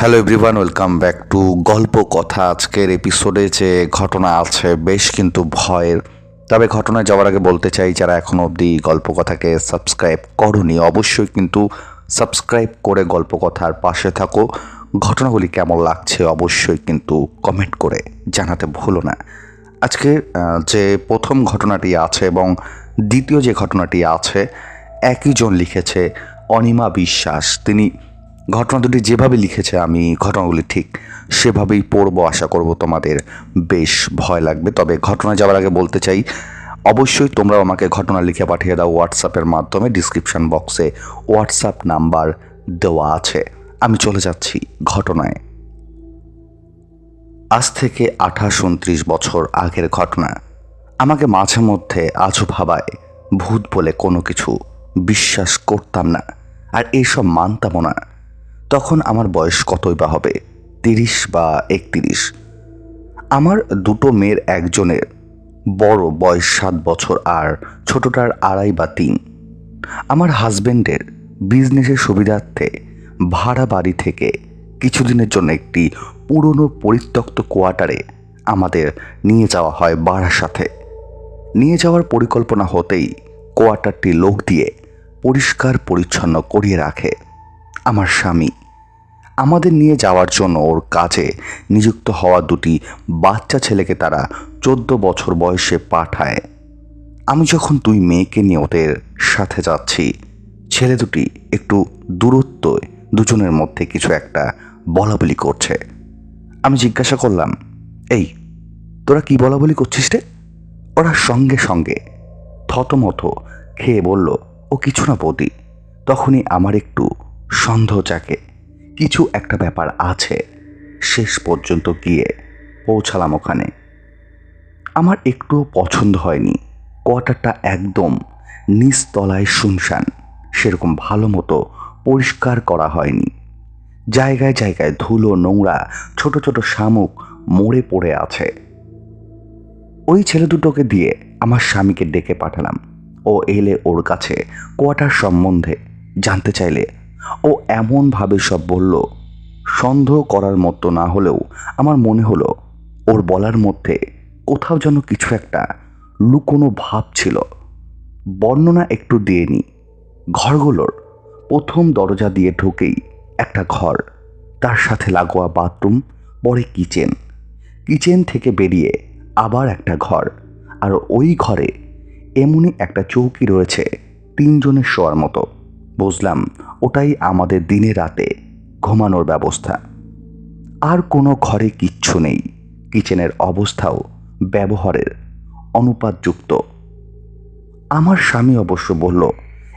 Hello everyone welcome back to গল্প কথা। আজকের এপিসোডে যে ঘটনা আছে, বেশ কিন্তু ভয়ের। তবে ঘটনায় যাওয়ার আগে বলতে চাই, যারা এখনও অবধি গল্প কথাকে সাবস্ক্রাইব করনি, অবশ্যই কিন্তু সাবস্ক্রাইব করে গল্প কথার পাশে থাকো। ঘটনাগুলি কেমন লাগছে অবশ্যই কিন্তু কমেন্ট করে জানাতে ভুলো না। আজকে যে প্রথম ঘটনাটি আছে এবং দ্বিতীয় যে ঘটনাটি আছে, একই জন লিখেছে, অনিমা বিশ্বাস। তিনি ঘটনা দুটি যেভাবে লিখেছে আমি, ঘটনাগুলি ঠিক সেভাবেই পড়ব, আশা করব তোমাদের বেশ ভয় লাগবে। তবে ঘটনা যাওয়ার আগে বলতে চাই, অবশ্যই তোমরাও আমাকে ঘটনা লিখে পাঠিয়ে দাও হোয়াটসঅ্যাপের মাধ্যমে ডিসক্রিপশন বক্সে হোয়াটসঅ্যাপ নাম্বার দেওয়া আছে। আমি চলে যাচ্ছি ঘটনায়। আজ থেকে আঠাশ উনত্রিশ বছর আগের ঘটনা। আমাকে মাঝে মধ্যে আজও ভাবায়, ভূত বলে কোনো কিছু বিশ্বাস করতাম না, আর এইসব মানতামও না। তখন আমার বয়স কতই বা হবে? তিরিশ বা একত্রিশ। আমার দুটো মেয়ের একজনের বড় বয়স সাত বছর আর ছোটটার আড়াই বা তিন। আমার হাজবেন্ডের বিজনেসের সুবিধার্থে ভাড়া বাড়ি থেকে কিছুদিনের জন্য একটি পুরনো পরিত্যক্ত কোয়ার্টারে আমাদের নিয়ে যাওয়া হয় বাড়ার সাথে। নিয়ে যাওয়ার পরিকল্পনা হতেই কোয়ার্টারটি লোক দিয়ে পরিষ্কার পরিচ্ছন্ন করিয়ে রাখে। আমার স্বামী। আমাদের নিয়ে যাওয়ার জন্য ওর কাজে নিযুক্ত হওয়া দুটি বাচ্চা ছেলেকে তারা চোদ্দ বছর বয়সে পাঠায়। আমি যখন দুই মেয়েকে নিয়ে ওদের সাথে যাচ্ছি, ছেলে দুটি একটু দূরত্ব, দুজনের মধ্যে কিছু একটা বলাবলি করছে। আমি জিজ্ঞাসা করলাম, এই, তোরা কি বলাবলি করছিস রে? ওরা সঙ্গে সঙ্গে থতমত খেয়ে বলল, ও কিছু না বৌদি, তখনই আমার একটু সন্দেহ জাগে। কিছু একটা ব্যাপার আছে। শেষ পর্যন্ত গিয়ে পৌঁছালাম ওখানে। আমার একটুও পছন্দ হয়নি। কোয়ার্টারটা একদম নিচতলায় শুনশান। সেরকম ভালো মতো পরিষ্কার করা হয়নি। জায়গায় জায়গায় ধুলো, নোংরা, ছোট ছোট শামুক মরে পড়ে আছে। ওই ছেলে দুটোকে দিয়ে আমার স্বামীকে ডেকে পাঠালাম। ও এলে ওর কাছে কোয়ার্টার সম্বন্ধে জানতে চাইলে ও এমনভাবে সব বলল, সন্দেহ করার মতো না হলেও আমার মনে হলো ওর বলার মধ্যে কোথাও যেন কিছু একটা লুকোনো ভাব ছিল। বর্ণনা একটু দিয়ে নি। ঘরগুলোর প্রথম দরজা দিয়ে ঢুকেই একটা ঘর, তার সাথে লাগোয়া বাথরুম, পরে কিচেন। কিচেন থেকে বেরিয়ে আবার একটা ঘর, আর ওই ঘরে এমনই একটা চৌকি রয়েছে তিনজনের শোয়ার মতো। বুঝলাম, ওটাই আমাদের দিনে রাতে ঘুমানোর ব্যবস্থা। আর কোনো ঘরে কিচ্ছু নেই। কিচেনের অবস্থাও ব্যবহারের অনুপাতযুক্ত। আমার স্বামী অবশ্য বলল,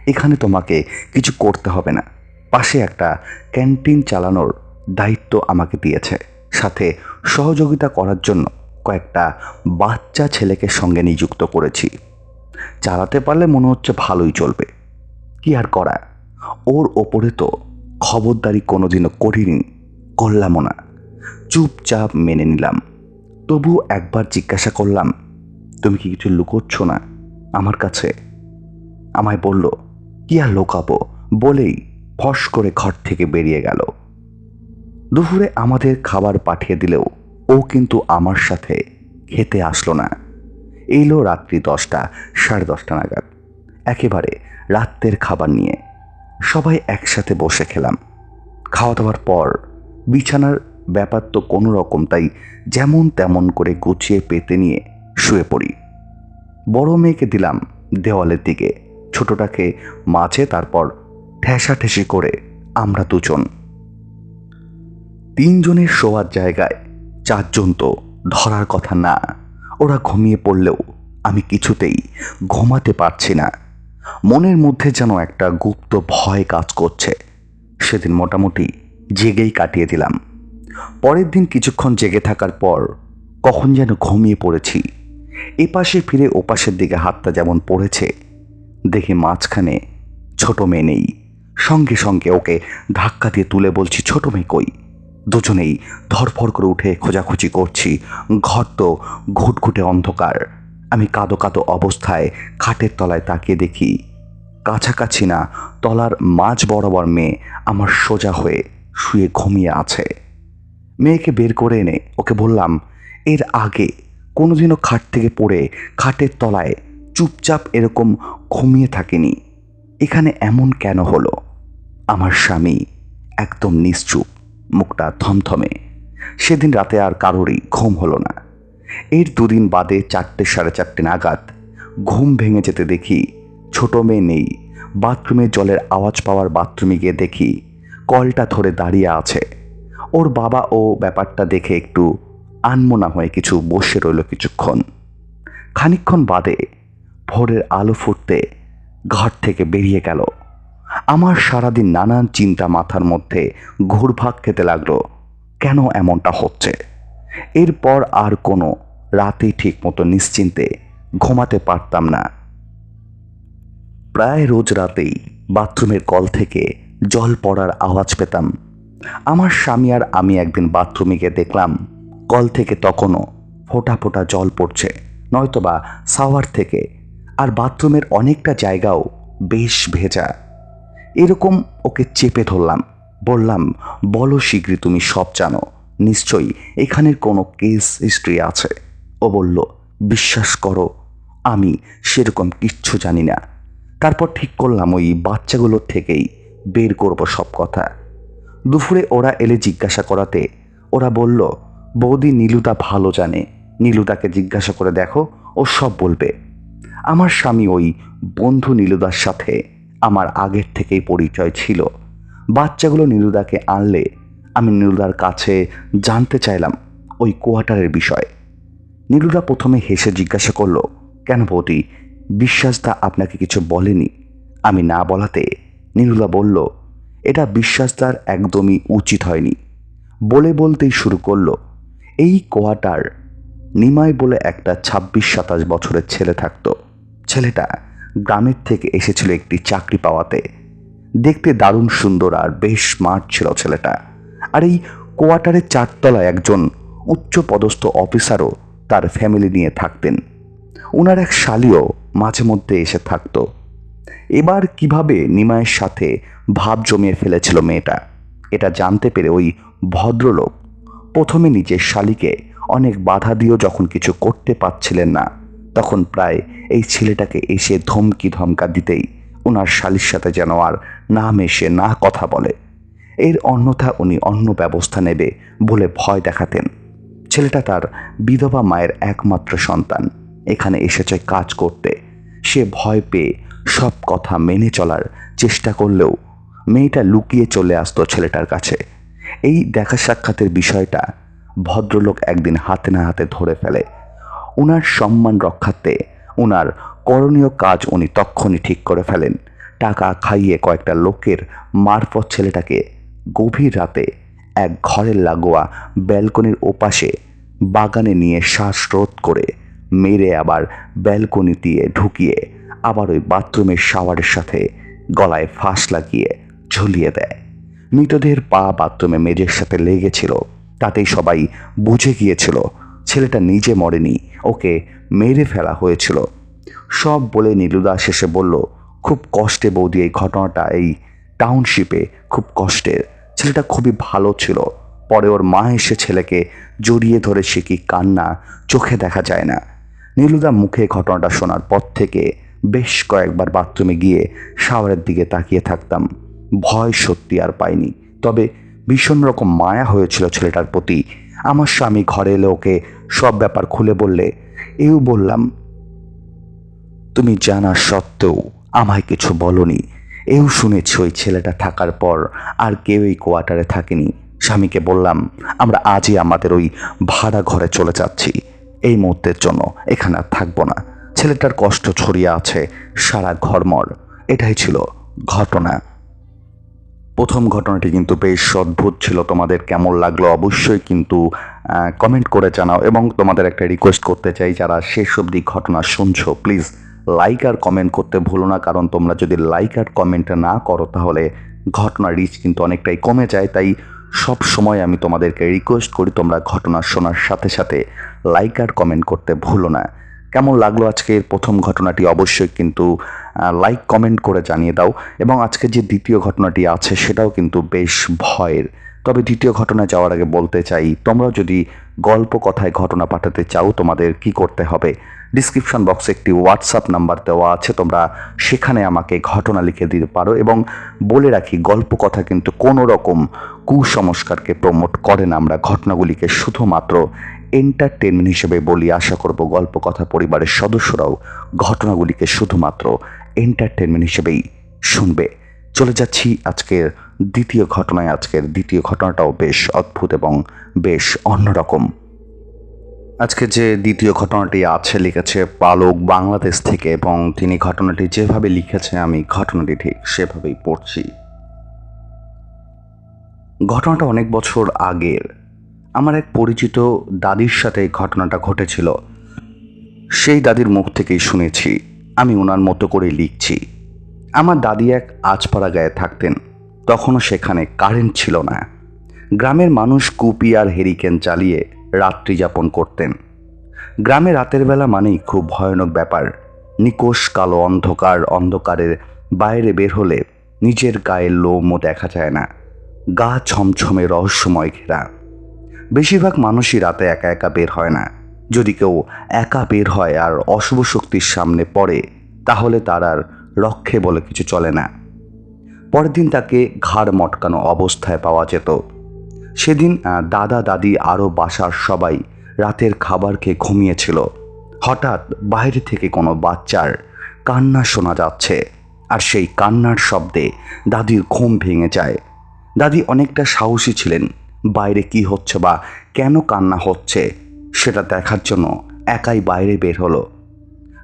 এখানে তোমাকে কিছু করতে হবে না। পাশে একটা ক্যান্টিন চালানোর দায়িত্ব আমাকে দিয়েছে। সাথে সহযোগিতা করার জন্য কয়েকটা বাচ্চা ছেলেকে সঙ্গে নিযুক্ত করেছি। চালাতে পারলে মনে হচ্ছে ভালোই চলবে। কি আর করা ওর ওপরে তো খবরদারি কোনোদিনও করিনি করলামও না। চুপচাপ মেনে নিলাম। তবু একবার জিজ্ঞাসা করলাম, তুমি কি কিছু লুকোচ্ছ না আমার কাছে? আমায় বলল, কি আর লোকাবো? বলেই ফস করে ঘর থেকে বেরিয়ে গেল। দুপুরে আমাদের খাবার পাঠিয়ে দিলেও ও কিন্তু আমার সাথে খেতে আসলো না। এলো রাত্রি দশটা, সাড়ে দশটা নাগাদ। একেবারে রাত্রের খাবার নিয়ে সবাই একসাথে বসে খেলাম। খাওয়া দাওয়ার পর বিছানার ব্যাপার তো কোনো রকম, তাই যেমন তেমন করে গুছিয়ে পেতে নিয়ে শুয়ে পড়ি। বড় মেয়েকে দিলাম দেওয়ালের দিকে, ছোটটাকে মাঝে তারপর ঠেসাঠেসি করে আমরা দুজন। তিনজনের শোয়ার জায়গায় চারজন তো ধরার কথা না, ওরা ঘুমিয়ে পড়লেও আমি কিছুতেই ঘুমাতে পারছি না। মনের মধ্যে যেন একটা গুপ্ত ভয় কাজ করছে। সেদিন মোটামুটি জেগেই কাটিয়ে দিলাম। পরের দিন কিছুক্ষণ জেগে থাকার পর কখন যেন ঘুমিয়ে পড়েছি। এপাশে ফিরে ওপাশের দিকে হাতটা যেমন পড়েছে, দেখি মাঝখানে ছোট মেয়ে নেই। সঙ্গে সঙ্গে ওকে ধাক্কা দিয়ে তুলে বলছি, ছোট মেয়ে কই? দুজনেই ধরফর করে উঠে খোঁজাখুঁজি করছি। ঘর তো ঘুটঘুটে অন্ধকার। আমি কাদো কাদো অবস্থায় খাটের তলায় তাকিয়ে দেখি, কাছাকাছি না, তলার মাঝ বরাবর মেয়ে আমার সোজা হয়ে শুয়ে ঘুমিয়ে আছে। মেয়েকে বের করে এনে ওকে বললাম, এর আগে কোনোদিনও খাট থেকে পড়ে খাটের তলায় চুপচাপ এরকম ঘুমিয়ে থাকিনি। এখানে এমন কেন হলো? আমার স্বামী একদম নিশ্চুপ, মুখটা থমথমে। সেদিন রাতে আর কারোরই ঘুম হলো না। এর দুদিন বাদে চারটে সাড়ে চারটে নাগাদ ঘুম ভেঙে যেতে দেখি ছোট মেয়ে নেই। বাথরুমে জলের আওয়াজ পাওয়ার বাথরুমে গিয়ে দেখি কলটা ধরে দাঁড়িয়ে আছে। ওর বাবা ও ব্যাপারটা দেখে একটু আনমনা হয়ে কিছু বসে রইল কিছুক্ষণ। খানিকক্ষণ বাদে ভোরের আলো ফুটতে ঘর থেকে বেরিয়ে গেল। আমার সারাদিন নানান চিন্তা মাথার মধ্যে ঘুরভাগ খেতে লাগল। কেন এমনটা হচ্ছে? এরপর আর কোনো রাতে ঠিক মতো নিশ্চিন্তে ঘুমাতে পারতাম না। প্রায় রোজ রাতেই বাথরুমের কল থেকে জল পড়ার আওয়াজ পেতাম। আমার স্বামী আর আমি একদিন বাথরুমে গিয়ে দেখলাম, কল থেকে তখনও ফোঁটা ফোঁটা জল পড়ছে, নয়তোবা সাওয়ার থেকে, আর বাথরুমের অনেকটা জায়গাও বেশ ভেজা। এরকম ওকে চেপে ধরলাম, বললাম, বলো শীঘ্রই তুমি সব জানো নিশ্চয়ই এখানের কোনো কেস হিস্ট্রি আছে। ও বলল, বিশ্বাস করো, আমি সেরকম কিচ্ছু জানি না। তারপর ঠিক করলাম, ওই বাচ্চাগুলোর থেকেই বের করব সব কথা। দুপুরে ওরা এলে জিজ্ঞাসা করাতে, ওরা বলল, বৌদি নীলুদা ভালো জানে। নীলুদাকে জিজ্ঞাসা করে দেখো, ও সব বলবে। আমার স্বামী ওই বন্ধু নীলুদার সাথে আমার আগের থেকেই পরিচয় ছিল। বাচ্চাগুলো নীলুদাকে আনলে আমি নীলুদার কাছে জানতে চাইলাম ওই কোয়ার্টারের বিষয়ে। নীলুদা প্রথমে হেসে জিজ্ঞাসা করল, কেন বৌদি, বিশ্বাসদা আপনাকে কিছু বলেনি? আমি না বলাতে নীলুদা বলল, এটা বিশ্বাসদার একদমই উচিত হয়নি। বলে বলতেই শুরু করল, এই কোয়ার্টার নিমাই বলে একটা ছাব্বিশ সাতাশ বছরের ছেলে থাকতো। ছেলেটা গ্রামের থেকে এসেছিল একটি চাকরি পাওয়াতে। দেখতে দারুণ সুন্দর আর বেশ স্মার্ট ছিল ছেলেটা। আর এই কোয়ার্টারের চারতলায় একজন উচ্চ পদস্থ অফিসারও তার ফ্যামিলি নিয়ে থাকতেন। ওনার এক শালিও মাঝে মধ্যে এসে থাকতো। এবার কীভাবে নিমায়ের সাথে ভাব জমিয়ে ফেলেছিল মেয়েটা, এটা জানতে পেরে ওই ভদ্রলোক প্রথমে নিজের শালিকে অনেক বাধা দিয়েও যখন কিছু করতে পারছিলেন না, তখন প্রায় এই ছেলেটাকে এসে ধমকি ধমকা দিতেই ওনার শালির সাথে যেন আর না মেশে না কথা বলে। এর অন্যথা উনি অন্য ব্যবস্থা নেবে বলে ভয় দেখাতেন। ছেলেটা তার বিধবা মায়ের একমাত্র সন্তান। এখানে এসেছে কাজ করতে। সে ভয় পেয়ে সব কথা মেনে চলার চেষ্টা করলেও মেয়েটা লুকিয়ে চলে আসতো ছেলেটার কাছে। এই দেখা সাক্ষাতের বিষয়টা ভদ্রলোক একদিন হাতে না হাতে ধরে ফেলে। ওনার সম্মান রক্ষার্থে ওনার করণীয় কাজ উনি তক্ষণই ঠিক করে ফেলেন। টাকা খাইয়ে কয়েকটা লোকের মারফত ছেলেটাকে গভীর রাতে এক ঘরের লাগোয়া ব্যালকনির ওপাশে বাগানে নিয়ে শ্বাসরোধ করে মেরে আবার ব্যালকনি দিয়ে ঢুকিয়ে আবার ওই বাথরুমের শাওয়ারের সাথে গলায় ফাঁস লাগিয়ে ঝুলিয়ে দেয়। মৃতদেহের পা বাথরুমে মেজের সাথে লেগেছিল। তাতেই সবাই বুঝে গিয়েছিল, ছেলেটা নিজে মরেনি, ওকে মেরে ফেলা হয়েছিল। সব বলে নীলুদা শেষে বলল, খুব কষ্টে বৌদি, এই ঘটনাটা, এই টাউনশিপে খুব কষ্টের। ছেলেটা খুবই ভালো ছিল। পরে ওর মা এসে ছেলেকে জড়িয়ে ধরে সে কি কান্না চোখে দেখা যায় না। নীলুদা মুখে ঘটনাটা শোনার পর থেকে বেশ কয়েকবার বাথরুমে গিয়ে শাওয়ারের দিকে তাকিয়ে থাকতাম। ভয় সত্যি আর পাইনি। তবে ভীষণ রকম মায়া হয়েছিল ছেলেটার প্রতি। আমার স্বামী ঘরে এলে ওকে সব ব্যাপার খুলে বললে, এও বললাম, তুমি জানা সত্ত্বেও আমায় কিছু বলনি। এও শুনেছি ওই ছেলেটা থাকার পর আর কেউ এই কোয়ার্টারে থাকেনি। স্বামীকে বললাম, আমরা আজই আমাদের ওই ভাড়া ঘরে চলে যাচ্ছি। এই মুহূর্তের জন্য এখানে আর থাকব না। ছেলেটার কষ্ট ছড়িয়ে আছে সারা ঘরমর। এটাই ছিল ঘটনা। প্রথম ঘটনাটি কিন্তু বেশ অদ্ভুত ছিল। তোমাদের কেমন লাগল অবশ্যই কিন্তু কমেন্ট করে জানাও এবং তোমাদের একটা রিকোয়েস্ট করতে চাই যারা শেষ অবধি ঘটনা শুনছো প্লিজ লাইক আর কমেন্ট করতে ভুলো না, কারণ তোমরা যদি লাইক আর কমেন্ট না করো, তাহলে ঘটনা রিচ কিন্তু অনেকটাই কমে যায়। তাই সব সময় আমি তোমাদেরকে রিকোয়েস্ট করি, তোমরা ঘটনা শোনার সাথে সাথে লাইক আর কমেন্ট করতে ভুলো না। কেমন লাগল আজকের প্রথম ঘটনাটি? অবশ্যই কিন্তু লাইক কমেন্ট করে জানিয়ে দাও। এবং আজকে যে দ্বিতীয় ঘটনাটি আছে, সেটাও কিন্তু বেশ ভয়ের। তবে দ্বিতীয় ঘটনা যাওয়ার আগে বলতে চাই, তোমরা যদি গল্প কথায় ঘটনা পাঠাতে চাও, তোমাদের কি করতে হবে? ডিসক্রিপশন বক্সে একটি হোয়াটসঅ্যাপ নাম্বার দেওয়া আছে। তোমরা সেখানে আমাকে ঘটনা লিখে দিতে পারো এবং বলে রাখি, গল্প কথা কিন্তু কোনো রকম কুসংস্কারকে প্রমোট করে না। আমরা ঘটনাগুলিকে শুধুমাত্র এন্টারটেনমেন্ট হিসেবে বলি। আশা করব গল্প কথা পরিবারের সদস্যরাও ঘটনাগুলিকে শুধুমাত্র এন্টারটেনমেন্ট হিসেবেই শুনবে। চলে যাচ্ছি আজকের দ্বিতীয় ঘটনায়। আজকের দ্বিতীয় ঘটনাটাও বেশ অদ্ভুত এবং বেশ অন্যরকম। আজকে যে দ্বিতীয় ঘটনাটি আছে, লিখেছে পালক বাংলাদেশ থেকে এবং তিনি ঘটনাটি যেভাবে লিখেছে আমি ঘটনাটি ঠিক সেভাবেই পড়ছি। ঘটনাটা অনেক বছর আগের। আমার এক পরিচিত দাদির সাথে ঘটনাটা ঘটেছিল। সেই দাদির মুখ থেকেই শুনেছি, আমি ওনার মতো করে লিখছি। আমার দাদি এক আজপাড়া গায়ে থাকতেন, তখনও সেখানে কারেন্ট ছিল না। গ্রামের মানুষ কুপি আর হেরিকেন চালিয়ে রাত্রি যাপন করতেন। গ্রামে রাতের বেলা মানেই খুব ভয়ানক ব্যাপার। নিকোষ কালো অন্ধকার অন্ধকারের বাইরে বের হলে নিজের গায়ের লোমও দেখা যায় না। গা ছমছমে রহস্যময় ঘেরা। বেশিরভাগ মানুষই রাতে একা একা বের হয় না। যদি কেউ একা বের হয় আর অশুভ শক্তির সামনে পড়ে, তাহলে তার আর রক্ষে বলে কিছু চলে না। পরের দিন তাকে ঘাড় মটকানো অবস্থায় পাওয়া যেত। সেদিন দাদা দাদি আরও বাসার সবাই রাতের খাবার খেয়ে ঘুমিয়েছিল। হঠাৎ বাইরে থেকে কোনো বাচ্চার কান্না শোনা যাচ্ছে আর সেই কান্নার শব্দে দাদির ঘুম ভেঙে যায়। দাদি অনেকটা সাহসী ছিলেন, বাইরে কি হচ্ছে বা কেন কান্না হচ্ছে সেটা দেখার জন্য একাই বাইরে বের হলো।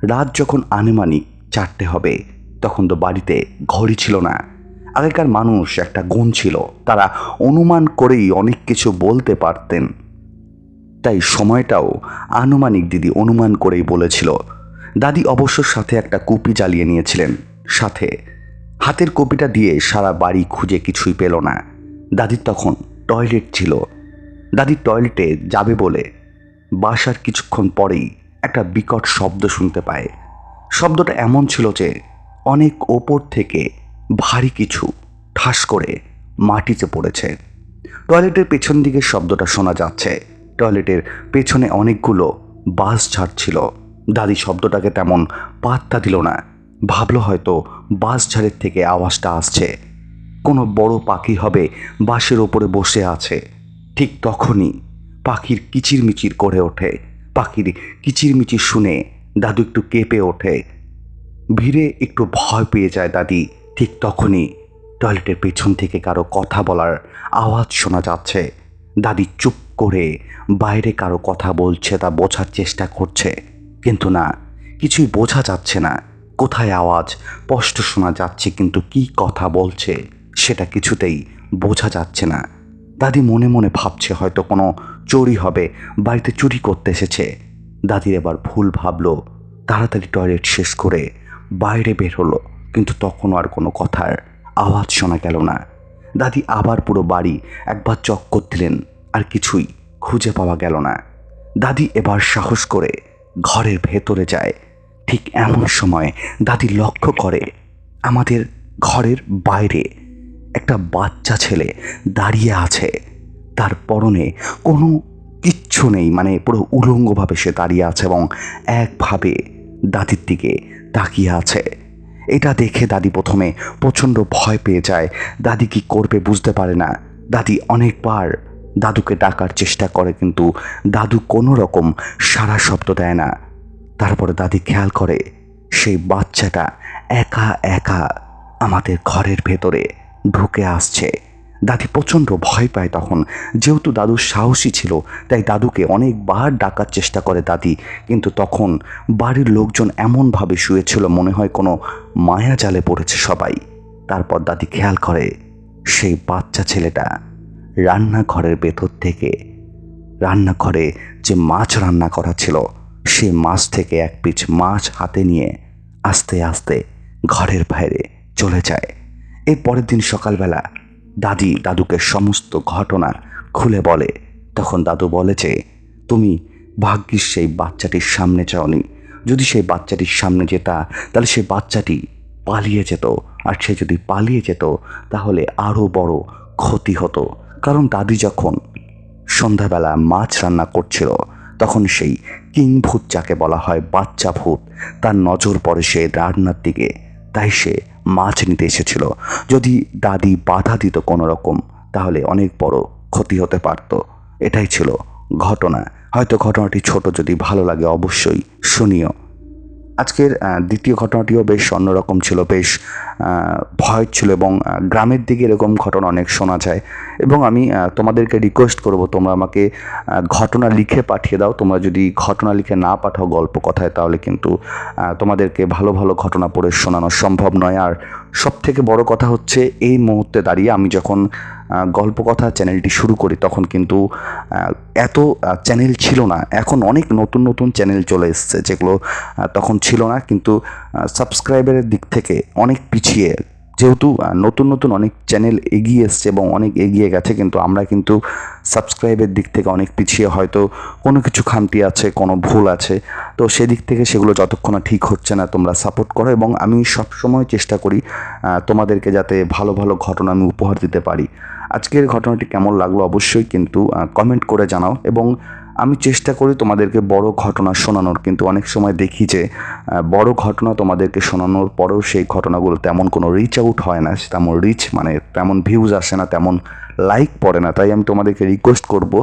রাত যখন আনুমানিক চারটে হবে, তখন তো বাড়িতে ঘড়ি ছিল না। আগেকার মানুষ একটা গুণ ছিল। তারা অনুমান করেই অনেক কিছু বলতে পারতেন। তাই সময়টাও আনুমানিক দিদি অনুমান করেই বলেছিল। দাদি অবশ্য সাথে একটা কুপি জ্বালিয়ে নিয়েছিলেন। সাথে হাতের কপিটা দিয়ে সারা বাড়ি খুঁজে কিছুই পেল না। দাদির তখন টয়লেট ছিল। দাদি টয়লেটে যাবে বলে বাসার কিছুক্ষণ পরেই একটা বিকট শব্দ শুনতে পায়। শব্দটা এমন ছিল যে অনেক ওপর থেকে ভারী কিছু ঠাস করে মাটিতে পড়েছে। টয়লেটের পেছন দিকে শব্দটা শোনা যাচ্ছে। টয়লেটের পেছনে অনেকগুলো বাস ঝাড়ছিল। দাদি শব্দটাকে তেমন পাত্তা দিল না। ভাবলো হয়তো বাস ঝাড়ের থেকে আওয়াজটা আসছে। কোনো বড় পাখি হবে বাসের ওপরে বসে আছে। ঠিক তখনই পাখির কিচিরমিচির করে ওঠে। পাখির কিচিরমিচির শুনে দাদু একটু কেঁপে ওঠে। ভিড়ে একটু ভয় পেয়ে যায় দাদি। ঠিক তখনই টয়লেটের পেছন থেকে কারও কথা বলার আওয়াজ শোনা যাচ্ছে। দাদি চুপ করে বাইরে কারও কথা বলছে তা বোঝার চেষ্টা করছে। কিন্তু না, কিছুই বোঝা যাচ্ছে না। কোথায় আওয়াজ? স্পষ্ট শোনা যাচ্ছে, কিন্তু কি কথা বলছে সেটা কিছুতেই বোঝা যাচ্ছে না। দাদি মনে মনে ভাবছে হয়তো কোনো চুরি হবে, বাড়িতে চুরি করতে এসেছে। দাদির এবার ভুল ভাবলো। তাড়াতাড়ি টয়লেট শেষ করে বাইরে বের হলো। কিন্তু তখনও আর কোনো কথার আওয়াজ শোনা গেল না। দাদি আবার পুরো বাড়ি একবার চক্কর দিলেন আর কিছুই খুঁজে পাওয়া গেল না। দাদি এবার সাহস করে ঘরের ভেতরে যায়। ঠিক এমন সময় দাদি লক্ষ্য করে আমাদের ঘরের বাইরে একটা বাচ্চা ছেলে দাঁড়িয়ে আছে। তার পরনে কোনো কিচ্ছু নেই মানে পুরো উলঙ্গভাবে সে দাঁড়িয়ে আছে এবং একভাবে দাদির দিকে তাকিয়ে আছে। এটা দেখে দাদি প্রথমে প্রচণ্ড ভয় পেয়ে যায়। দাদি কি করবে বুঝতে পারে না। দাদি অনেকবার দাদুকে ডাকার চেষ্টা করে কিন্তু দাদু কোনো রকম সারা শব্দ দেয় না। তারপরে দাদি খেয়াল করে সেই বাচ্চাটা একা একা আমাদের ঘরের ভেতরে ঢুকে আসছে। দাদি প্রচণ্ড ভয় পায় তখন। যেহেতু দাদু সাহসী ছিল, তাই দাদুকে অনেকবার ডাকার চেষ্টা করে দাদি। কিন্তু তখন বাড়ির লোকজন এমনভাবে শুয়েছিল মনে হয় কোনো মায়া জালে পড়েছে সবাই। তারপর দাদি খেয়াল করে সেই বাচ্চা ছেলেটা রান্নাঘরের ভেতর থেকে, রান্নাঘরে যে মাছ রান্না করা ছিল, সেই মাছ থেকে এক পিচ মাছ হাতে নিয়ে আস্তে আস্তে ঘরের বাইরে চলে যায়। এর পরের দিন সকালবেলা দাদি দাদুকে সমস্ত ঘটনা খুলে বলে। তখন দাদু বলে যে, তুমি ভাগ্যিস সেই বাচ্চাটির সামনে যাওনি। যদি সেই বাচ্চাটির সামনে যেতা, তাহলে সেই বাচ্চাটি পালিয়ে যেত। আর সে যদি পালিয়ে যেত, তাহলে আরও বড় ক্ষতি হতো। কারণ দাদি যখন সন্ধ্যাবেলা মাছ রান্না করছিল, তখন সেই কিং ভূত যাকে বলা হয় বাচ্চা ভূত, তার নজর পড়ে সে রান্নার দিকে। তাই সে মাছ নিতে এসেছিল। যদি দাদি বাধা দিত কোনো রকম তাহলে অনেক বড় ক্ষতি হতে পারত। এটাই ছিল ঘটনা। হয়তো ঘটনাটি ছোট, যদি ভালো লাগে অবশ্যই শুনিও। আজকের দ্বিতীয় ঘটনাটিও বেশ অন্যরকম ছিল, বেশ ভয় ছিল এবং গ্রামের দিকে এরকম ঘটনা অনেক শোনা যায়। এবং আমি তোমাদেরকে রিকোয়েস্ট করব, তোমরা আমাকে ঘটনা লিখে পাঠিয়ে দাও। তোমরা যদি ঘটনা লিখে না পাঠাও গল্প কথায়, তাহলে কিন্তু তোমাদেরকে ভালো ভালো ঘটনা পড়ে শোনানো সম্ভব নয়। আর সব থেকে বড় কথা হচ্ছে এই মুহূর্তে দাঁড়িয়ে আমি যখন গল্পকথা গল্প কথা চ্যানেলটি শুরু করি তখন কিন্তু এত চ্যানেল ছিল না। এখন অনেক নতুন নতুন চ্যানেল চলে এসছে যেগুলো তখন ছিল না। কিন্তু সাবস্ক্রাইবারের দিক থেকে অনেক পিছিয়ে যেহেতু নতুন নতুন অনেক চ্যানেল এগিয়ে এসছে এবং অনেক এগিয়ে গেছে, কিন্তু আমরা কিন্তু সাবস্ক্রাইবের দিক থেকে অনেক পিছিয়ে হয়তো কোনো কিছু খামতি আছে, কোনো ভুল আছে। তো সেদিক থেকে সেগুলো যতক্ষণ ঠিক হচ্ছে না, তোমরা সাপোর্ট করো এবং আমি সবসময় চেষ্টা করি তোমাদেরকে যাতে ভালো ভালো ঘটনা আমি উপহার দিতে পারি। আজকের ঘটনাটি কেমন লাগল অবশ্যই কিন্তু কমেন্ট করে জানাও এবং আমি চেষ্টা করি তোমাদেরকে বড় ঘটনা শোনানোর, কিন্তু অনেক সময় দেখি যে বড় ঘটনা তোমাদেরকে শোনানোর পরেও সেই ঘটনাগুলো তেমন কোনো রিচ আউট হয় না, তেমন রিচ মানে তেমন ভিউজ আসে না, তেমন লাইক পড়ে না। তাই আমি তোমাদেরকে রিকোয়েস্ট করব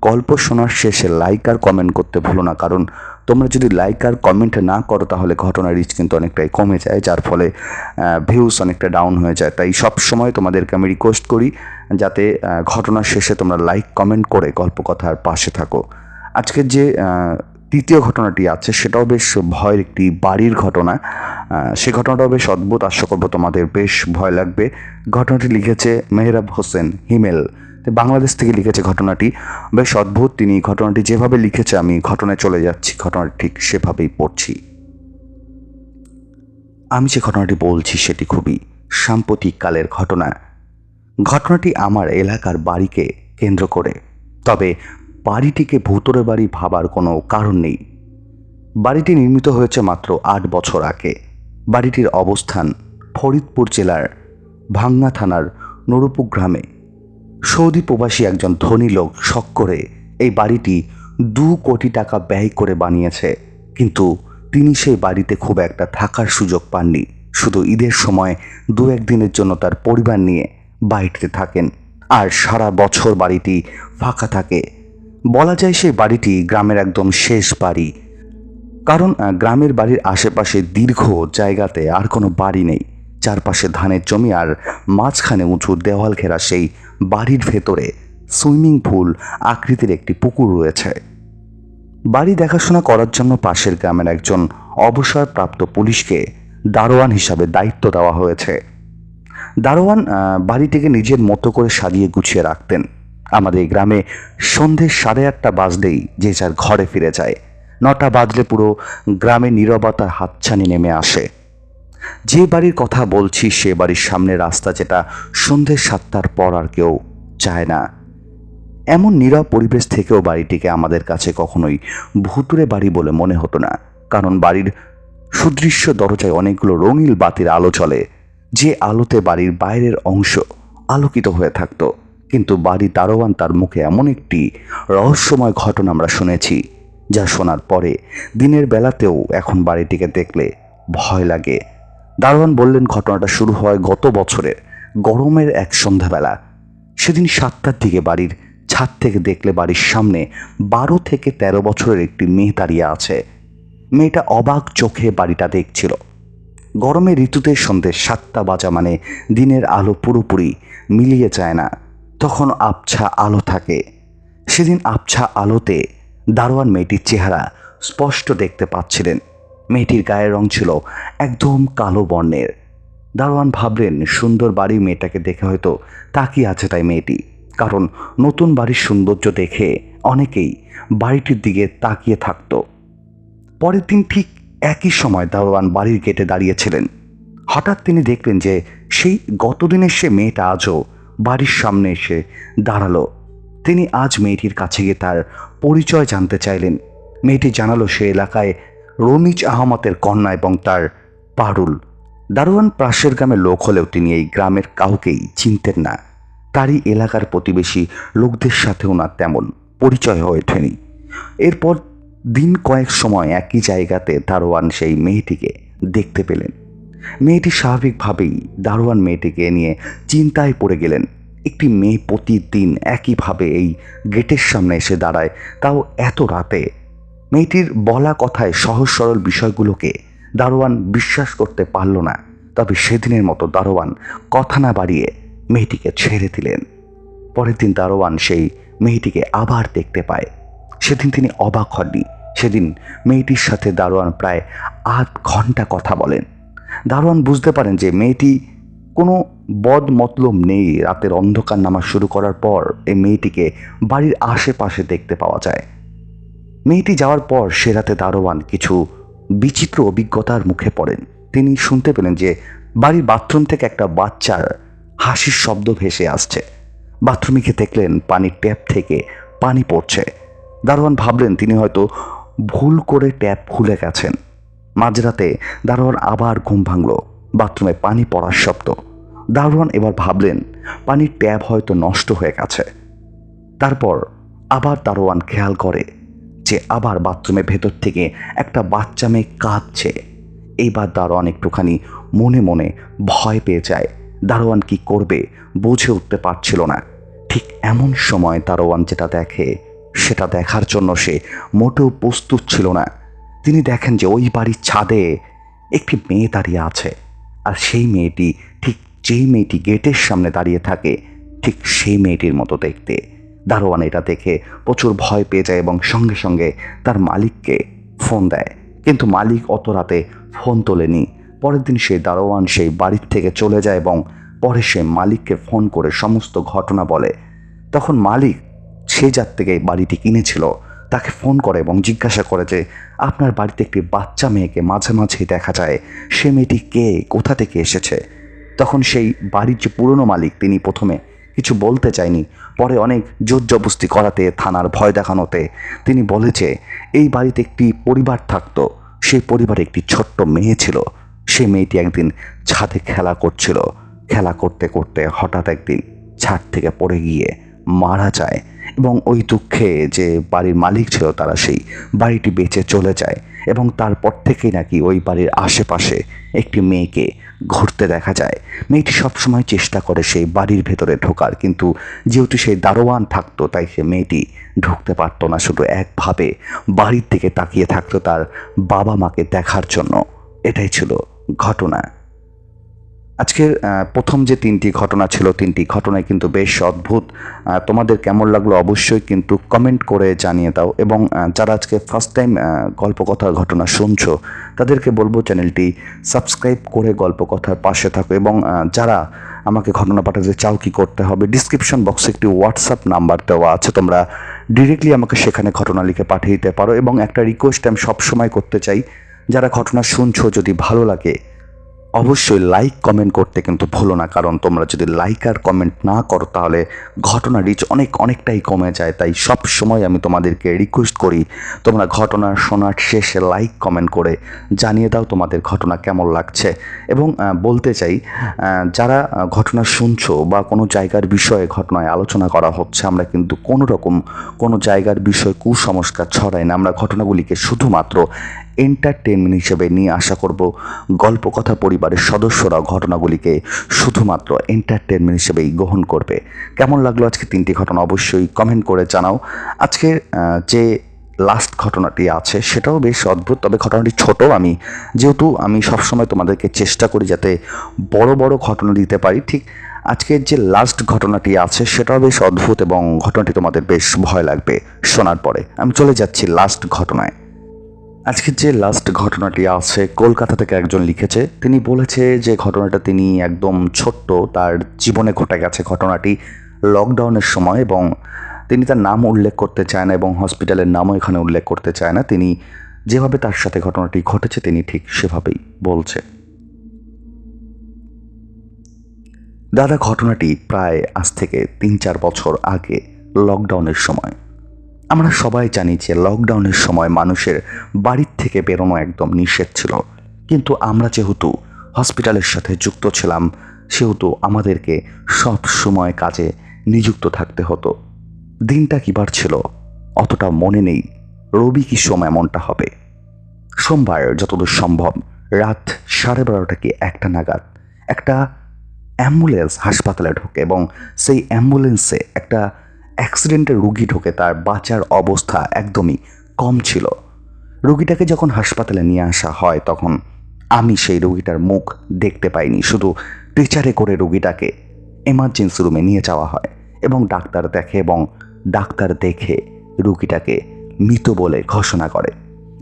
গল্প শোনার শেষে লাইক আর কমেন্ট করতে ভুলো না। কারণ তোমরা যদি লাইক আর কমেন্ট না করো, তাহলে ঘটনার রিচ কিন্তু অনেকটাই কমে যায়, যার ফলে ভিউজ অনেকটা ডাউন হয়ে যায়। তাই সব সময় তোমাদেরকে আমি রিকোয়েস্ট করি যাতে ঘটনার শেষে তোমরা লাইক কমেন্ট করে গল্প কথার পাশে থাকো। আজকের যে তৃতীয় ঘটনাটি আছে, সেটাও বেশ ভয়ের একটি বাড়ির ঘটনা। সে ঘটনাটাও বেশ অদ্ভুত, আশা করব তোমাদের বেশ ভয় লাগবে। ঘটনাটি লিখেছে মেহরাব হোসেন হিমেল। বাংলাদেশ থেকে লিখেছে ঘটনাটি। বেশ অদ্ভুত তিনি ঘটনাটি যেভাবে লিখেছে, আমি ঘটনায় চলে যাচ্ছি, ঘটনাটি ঠিক সেভাবেই পড়ছি। আমি যে ঘটনাটি বলছি সেটি খুবই সাম্প্রতিক কালের ঘটনা। ঘটনাটি আমার এলাকার বাড়িকে কেন্দ্র করে। তবে বাড়িটিকে ভূতরে বাড়ি ভাবার কোনো কারণ নেই। বাড়িটি নির্মিত হয়েছে মাত্র আট বছর আগে। বাড়িটির অবস্থান ফরিদপুর জেলার ভাঙ্গা থানার নরুপু গ্রামে। সৌদি প্রবাসী একজন ধনী লোক শখ করে এই বাড়িটি দু কোটি টাকা ব্যয় করে বানিয়েছে। কিন্তু তিনি সেই বাড়িতে খুব একটা থাকার সুযোগ পাননি। শুধু ঈদের সময় দু একদিনের জন্য তার পরিবার নিয়ে বাড়িতে থাকেন আর সারা বছর বাড়িটি ফাঁকা থাকে। বলা যায় সেই বাড়িটি গ্রামের একদম শেষ বাড়ি। কারণ গ্রামের বাড়ির আশেপাশে দীর্ঘ জায়গাতে আর কোনো বাড়ি নেই। চারপাশে ধানের জমি আর মাঝখানে উঁচু দেওয়াল ঘেরা সেই বাড়ির ভেতরে সুইমিং পুল আকৃতির একটি পুকুর রয়েছে। বাড়ি দেখাশোনা করার জন্য পাশের গ্রামের একজন অবসরপ্রাপ্ত পুলিশকে দারোয়ান হিসাবে দায়িত্ব দেওয়া হয়েছে। দারোয়ান বাড়িটিকে নিজের মতো করে সাজিয়ে গুছিয়ে রাখতেন। আমাদের গ্রামে সন্ধে সাড়ে আটটা বাজলেই যে যার ঘরে ফিরে যায়। নটা বাজলে পুরো গ্রামে নীরবতার হাতছানি নেমে আসে। যে বাড়ির কথা বলছি, সে বাড়ির সামনে রাস্তা যেটা সন্ধে সাতটার পর আর কেউ চায় না। এমন নীরব পরিবেশ থেকেও বাড়িটিকে আমাদের কাছে কখনোই ভুতুরে বাড়ি বলে মনে হতো না। কারণ বাড়ির সুদৃশ্য দরজায় অনেকগুলো রঙিন বাতির আলো চলে, যে আলোতে বাড়ির বাইরের অংশ আলোকিত হয়ে থাকতো। কিন্তু বাড়ি দারোয়ান তার মুখে এমন একটি রহস্যময় ঘটনা আমরা শুনেছি, যা শোনার পরে দিনের বেলাতেও এখন বাড়িটিকে দেখলে ভয় লাগে। দারোয়ান বললেন, ঘটনাটা শুরু হয় গত বছরের গরমের এক সন্ধ্যাবেলা। সেদিন সাতটার দিকে বাড়ির ছাদ থেকে দেখলে বাড়ির সামনে বারো থেকে তেরো বছরের একটি মেয়ে দাঁড়িয়ে আছে। মেয়েটা অবাক চোখে বাড়িটা দেখছিল। গরমের ঋতুতে সন্ধ্যে সাতটা বাজা মানে দিনের আলো পুরোপুরি মিলিয়ে যায় না। তখন আবছা আলো থাকে। সেদিন আবছা আলোতে দারোয়ান মেয়েটির চেহারা স্পষ্ট দেখতে পাচ্ছিলেন। মেয়েটির গায়ের রং ছিল একদম কালো বর্ণের। দারোয়ান ভাবলেন, সুন্দর বাড়ির মেয়েটাকে দেখে হয়তো তাকিয়ে আছে তাই মেয়েটি। কারণ নতুন বাড়ির সৌন্দর্য দেখে অনেকেই বাড়িটির দিকে তাকিয়ে থাকতো। পরের দিন ঠিক একই সময় দারোয়ান বাড়ির গেটে দাঁড়িয়েছিলেন। হঠাৎ তিনি দেখলেন যে সেই গতদিনের সে মেয়েটা আজও বাড়ির সামনে এসে দাঁড়াল। তিনি আজ মেয়েটির কাছে গিয়ে তার পরিচয় জানতে চাইলেন। মেয়েটি জানালো সে এলাকায় রমিজ আহমদের কন্যা এবং তার পারুল। দারোয়ান পাশের গ্রামের লোক হলেও তিনি এই গ্রামের কাউকেই চিনতেন না। তারই এলাকার প্রতিবেশী লোকদের সাথেও না তেমন পরিচয় হয়ে ওঠেনি। এরপর দিন কয়েক সময় একই জায়গাতে দারোয়ান সেই মেয়েটিকে দেখতে পেলেন। মেয়েটি স্বাভাবিকভাবেই দারোয়ান মেয়েটিকে নিয়ে চিন্তায় পড়ে গেলেন। একটি মেয়ে প্রতিদিন একইভাবে এই গেটের সামনে এসে দাঁড়ায়, তাও এত রাতে মেয়েটির বলা কথায় সহজ সরল বিষয়গুলোকে দারোয়ান বিশ্বাস করতে পারল না। তবে সেদিনের মতো দারোয়ান কথা না বাড়িয়ে মেয়েটিকে ছেড়ে দিলেন। পরের দিন দারোয়ান সেই মেয়েটিকে আবার দেখতে পায়। সেদিন তিনি অবাক হননি। সেদিন মেয়েটির সাথে দারোয়ান প্রায় আধ ঘণ্টা কথা বলেন। দারোয়ান বুঝতে পারেন যে মেয়েটি কোনো বদ মতলব নেই। রাতের অন্ধকার নামা শুরু করার পর এই মেয়েটিকে বাড়ির আশেপাশে দেখতে পাওয়া যায়। মেয়েটি যাওয়ার পর সে রাতে দারোয়ান কিছু বিচিত্র অভিজ্ঞতার মুখে পড়েন। তিনি শুনতে পেলেন যে বাড়ির বাথরুম থেকে একটা বাচ্চার হাসির শব্দ ভেসে আসছে। বাথরুমে গিয়ে দেখলেন পানির ট্যাপ থেকে পানি পড়ছে। দারোয়ান ভাবলেন তিনি হয়তো ভুল করে ট্যাপ খুলে গেছেন। মাঝরাতে দারোয়ান আবার ঘুম ভাঙল, বাথরুমে পানি পড়ার শব্দ। দারোয়ান এবার ভাবলেন পানির ট্যাপ হয়তো নষ্ট হয়ে গেছে। তারপর আবার দারোয়ান খেয়াল করে যে আবার বাথরুমের ভেতর থেকে একটা বাচ্চা মেয়ে কাঁদছে। এইবার দারোয়ান একটুখানি মনে মনে ভয় পেয়ে যায়, দারোয়ান কি করবে বুঝে উঠতে পারছিল না। ঠিক এমন সময় দারোয়ান যেটা দেখে, সেটা দেখার জন্য সে মোটেও প্রস্তুত ছিল না। তিনি দেখেন যে ওই বাড়ির ছাদে একটি মেয়ে দাঁড়িয়ে আছে আর সেই মেয়েটি ঠিক যেই মেয়েটি গেটের সামনে দাঁড়িয়ে থাকে, ঠিক সেই মেয়েটির মতো দেখতে। দারোয়ান এটা দেখে প্রচুর ভয় পেয়ে যায় এবং সঙ্গে সঙ্গে তার মালিককে ফোন দেয়। কিন্তু মালিক অত রাতে ফোন তোলেনি। পরের দিন সেই দারোয়ান সেই বাড়ির থেকে চলে যায় এবং পরে সে মালিককে ফোন করে সমস্ত ঘটনা বলে। তখন মালিক সে যার থেকে বাড়িটি কিনেছিল। তাকে ফোন করে এবং জিজ্ঞাসা করে যে, আপনার বাড়িতে একটি বাচ্চা মেয়েকে মাঝে মাঝেই দেখা যায়। সে মেয়েটি কে? কোথা থেকে এসেছে? তখন সেই বাড়ির যে পুরনো মালিক, তিনি প্রথমে কিছু বলতে চায়নি। পরে অনেক জোর জবস্তি করাতে, থানার ভয় দেখানোতে তিনি বলেছে, এই বাড়িতে একটি পরিবার থাকতো। সেই পরিবারে একটি ছোট্ট মেয়ে ছিল। সেই মেয়েটি একদিন ছাদে খেলা করছিল। খেলা করতে করতে হঠাৎ একদিন ছাদ থেকে পড়ে গিয়ে মারা যায় এবং ওই দুঃখে যে বাড়ির মালিক ছিল তারা সেই বাড়িটি বেঁচে চলে যায় এবং তারপর থেকেই নাকি ওই বাড়ির আশেপাশে একটি মেয়েকে ঘুরতে দেখা যায়। মেয়েটি সবসময় চেষ্টা করে সেই বাড়ির ভেতরে ঢোকার, কিন্তু যেহেতু সেই দারোয়ান থাকতো, তাই সে মেয়েটি ঢুকতে পারতো না, শুধু একভাবে বাড়ির দিকে তাকিয়ে থাকতো তার বাবা মাকে দেখার জন্য। এটাই ছিল ঘটনা। আজকের প্রথম যে তিনটি ঘটনা ছিল, তিনটি ঘটনায় কিন্তু বেশ অদ্ভুত। তোমাদের কেমন লাগল অবশ্যই কিন্তু কমেন্ট করে জানিয়ে দাও এবং যারা আজকে ফার্স্ট টাইম গল্পকথার ঘটনা শুনছো, তাদেরকে বলব চ্যানেলটি সাবস্ক্রাইব করে গল্পকথার পাশে থাকো এবং যারা আমাকে ঘটনা পাঠাতে চাও কি করতে হবে ডিসক্রিপশন বক্সে একটি হোয়াটসঅ্যাপ নাম্বার দেওয়া আছে, তোমরা ডিরেক্টলি আমাকে সেখানে ঘটনা লিখে পাঠিয়ে দিতে পারো এবং একটা রিকোয়েস্ট আমি সবসময় করতে চাই। যারা ঘটনা শুনছো, যদি ভালো লাগে অবশ্যই লাইক কমেন্ট করতে কিন্তু ভুলো না, কারণ তোমরা যদি লাইক আর কমেন্ট না করো, তাহলে ঘটনা রিচ অনেক, অনেকটাই কমে যায়। তাই সব সময় আমি তোমাদেরকে রিকোয়েস্ট করি, তোমরা ঘটনা শোনার শেষে লাইক কমেন্ট করে জানিয়ে দাও তোমাদের ঘটনা কেমন লাগছে। এবং বলতে চাই যারা ঘটনা শুনছো বা কোনো জায়গার বিষয়ে ঘটনায় আলোচনা করা হচ্ছে, আমরা কিন্তু কোনো রকম কোনো জায়গার বিষয় কুসংস্কার ছড়াই না। আমরা ঘটনাগুলিকে শুধুমাত্র এন্টারটেনমেন্ট হিসেবে নিয়ে আশা করব গল্পকথা পরিবারের সদস্যরা ঘটনাগুলিকে শুধুমাত্র এন্টারটেনমেন্ট হিসেবেই গ্রহণ করবে। কেমন লাগল আজকে তিনটি ঘটনা অবশ্যই কমেন্ট করে জানাও। আজকে যে লাস্ট ঘটনাটি আছে সেটাও বেশ অদ্ভুত, তবে ঘটনাটি ছোট আমি, যেহেতু আমি সবসময় তোমাদেরকে চেষ্টা করি যাতে বড় বড় ঘটনা দিতে পারি, ঠিক আজকের যে লাস্ট ঘটনাটি আছে সেটাও বেশ অদ্ভুত এবং ঘটনাটি তোমাদের বেশ ভয় লাগবে শোনার পরে। আমি চলে যাচ্ছি লাস্ট ঘটনায়। আজকের যে লাস্ট ঘটনাটি আছে, কলকাতা থেকে একজন লিখেছে, তিনি বলেছে যে ঘটনাটা তিনি একদম ছোট্ট, তার জীবনে ঘটে গেছে ঘটনাটি লকডাউনের সময় এবং তিনি তার নাম উল্লেখ করতে চায় না এবং হসপিটালের নামও এখানে উল্লেখ করতে চায় না। তিনি যেভাবে তার সাথে ঘটনাটি ঘটেছে, তিনি ঠিক সেভাবেই বলছে। দাদা, ঘটনাটি প্রায় আজ থেকে তিন চার বছর আগে লকডাউনের সময়। আমরা সবাই জানি যে লকডাউনের সময় মানুষের বাড়ির থেকে বেরোনো একদম নিষেধ ছিল। কিন্তু আমরা যেহেতু হসপিটালের সাথে যুক্ত ছিলাম, সেহেতু আমাদেরকে সব সময় কাজে নিযুক্ত থাকতে হতো। দিনটা কিবার ছিল, অতটা মনে নেই। রবি কি সময় এমনটা হবে? সোমবার যতদূর সম্ভব, রাত সাড়ে বারোটা কি একটা নাগাদ একটা অ্যাম্বুলেন্স হাসপাতালে ঢোকে এবং সেই অ্যাম্বুলেন্সে একটা অ্যাক্সিডেন্টের রুগী ঢোকে, তার বাঁচার অবস্থা একদমই কম ছিল। রুগীটাকে যখন হাসপাতালে নিয়ে আসা হয়, তখন আমি সেই রুগীটার মুখ দেখতে পাইনি। শুধু টিচারে করে রুগীটাকে এমার্জেন্সি রুমে নিয়ে যাওয়া হয় এবং ডাক্তার দেখে এবং ডাক্তার দেখে রুগীটাকে মৃত বলে ঘোষণা করে।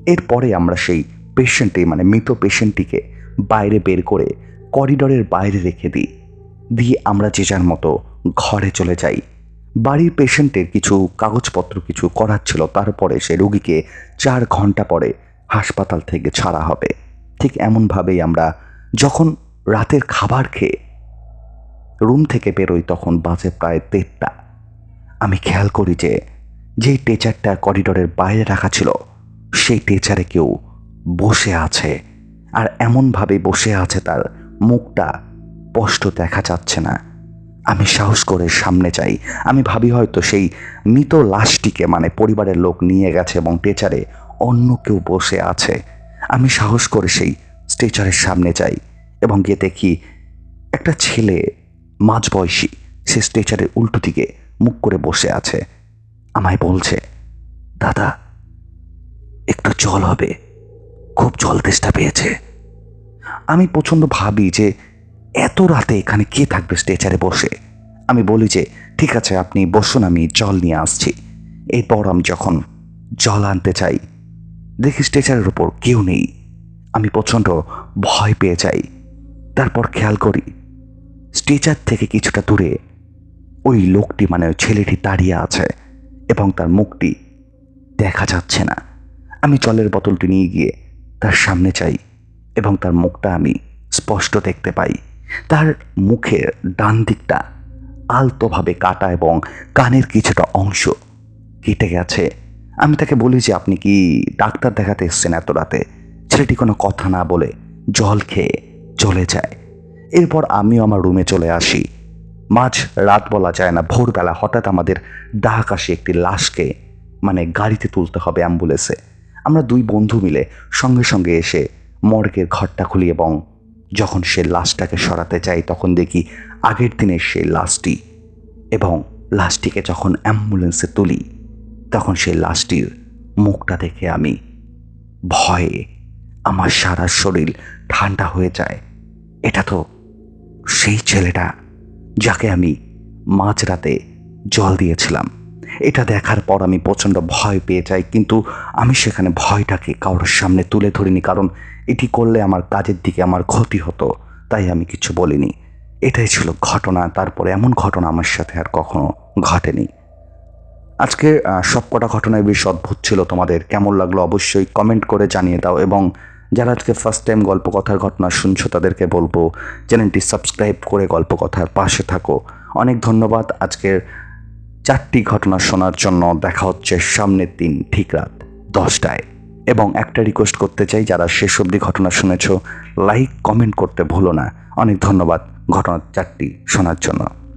এরপরে আমরা সেই পেশেন্টটি মানে মৃত পেশেন্টটিকে বাইরে বের করে করিডোরের বাইরে রেখে দিই। দিয়ে আমরা যে যার মতো ঘরে চলে যাই। বাড়ির পেশেন্টের কিছু কাগজপত্র কিছু করার ছিল, তারপরে সে রুগীকে চার ঘণ্টা পরে হাসপাতাল থেকে ছাড়া হবে। ঠিক এমনভাবেই আমরা যখন রাতের খাবার খেয়ে রুম থেকে বেরোই তখন বাজে প্রায় দেড়টা। আমি খেয়াল করি যে, যেই টেচারটা করিডোরের বাইরে রাখা ছিল, সেই টেচারে কেউ বসে আছে। আর এমনভাবে বসে আছে তার মুখটা স্পষ্ট দেখা যাচ্ছে না। আমি সাহস করে সামনে যাই। আমি ভাবি হয়তো সেই মৃত লাশটিকে মানে পরিবারের লোক নিয়ে গেছে এবং টেচারে অন্য কেউ বসে আছে। আমি সাহস করে সেই স্টেচারের সামনে যাই এবং গিয়ে দেখি একটা ছেলে মাঝবয়সী, সে স্টেচারের উল্টো দিকে মুখ করে বসে আছে। আমায় বলছে, দাদা, একটু জল হবে। খুব জল তেষ্টা পেয়েছে। আমি প্রচণ্ড ভাবি যে এত রাতে এখানে কে থাকবে স্টেচারে বসে? আমি বলি যে, ঠিক আছে, আপনি বসুন, আমি জল নিয়ে আসছি। এরপর আমি যখন জল আনতে চাই, দেখি স্টেচারের উপর কেউ নেই। আমি প্রচণ্ড ভয় পেয়ে যাই। তারপর খেয়াল করি স্টেচার থেকে কিছুটা দূরে ওই লোকটি মানে ওই ছেলেটি দাঁড়িয়ে আছে এবং তার মুখটি দেখা যাচ্ছে না। আমি জলের বোতলটি নিয়ে গিয়ে তার সামনে চাই এবং তার মুখটা আমি স্পষ্ট দেখতে পাই। তার মুখের ডান দিকটা আলতোভাবে কাটা এবং কানের কিছুটা অংশ কেটে গেছে। আমি তাকে বলি যে, আপনি কি ডাক্তার দেখাতে এসছেন এত রাতে? ছেলেটি কোনো কথা না বলে জল খেয়ে চলে যায়। এরপর আমিও আমার রুমে চলে আসি। মাঝ রাত বলা যায় না, ভোরবেলা হঠাৎ আমাদের ডাক আসে একটি লাশকে মানে গাড়িতে তুলতে হবে অ্যাম্বুলেন্সে। আমরা দুই বন্ধু মিলে সঙ্গে সঙ্গে এসে মর্গের ঘরটা খুলি এবং যখন সে লাশটাকে সরাতে চাই তখন দেখি আগের দিনের সেই লাশটি এবং লাশটিকে যখন অ্যাম্বুলেন্সে তুলি, তখন সেই লাশটির মুখটা দেখে আমি ভয়ে আমার সারা শরীর ঠান্ডা হয়ে যায়। এটা তো সেই ছেলেটা যাকে আমি মাঝরাতে জল দিয়েছিলাম। এটা দেখার পর আমি প্রচণ্ড ভয় পেয়ে যাই, কিন্তু আমি সেখানে ভয়টাকে কারোর সামনে তুলে ধরিনি, কারণ এটি করলে আমার কাজের দিকে আমার ক্ষতি হতো, তাই আমি কিছু বলিনি। এটাই ছিল ঘটনা, তারপরে এমন ঘটনা আমার সাথে আর কখনো ঘটেনি। আজকে সবকটা ঘটনায় বেশ অদ্ভুত ছিল তোমাদের, কেমন লাগল অবশ্যই কমেন্ট করে জানিয়ে দাও, এবং যারা আজকে ফার্স্ট টাইম গল্প কথার ঘটনা শুনছো, তাদেরকে বলব, চ্যানেলটি সাবস্ক্রাইব করে গল্প কথার পাশে থাকো। অনেক ধন্যবাদ আজকের চারটি ঘটনা শোনার জন্য দেখা হচ্ছে সামনের দিন ঠিক রাত দশটায়। এবং একটা রিকোয়েস্ট করতে চাই, যারা শেষ অবধি ঘটনা শুনেছ লাইক কমেন্ট করতে ভুলো না। অনেক ধন্যবাদ ঘটনা চারটি শোনার জন্য।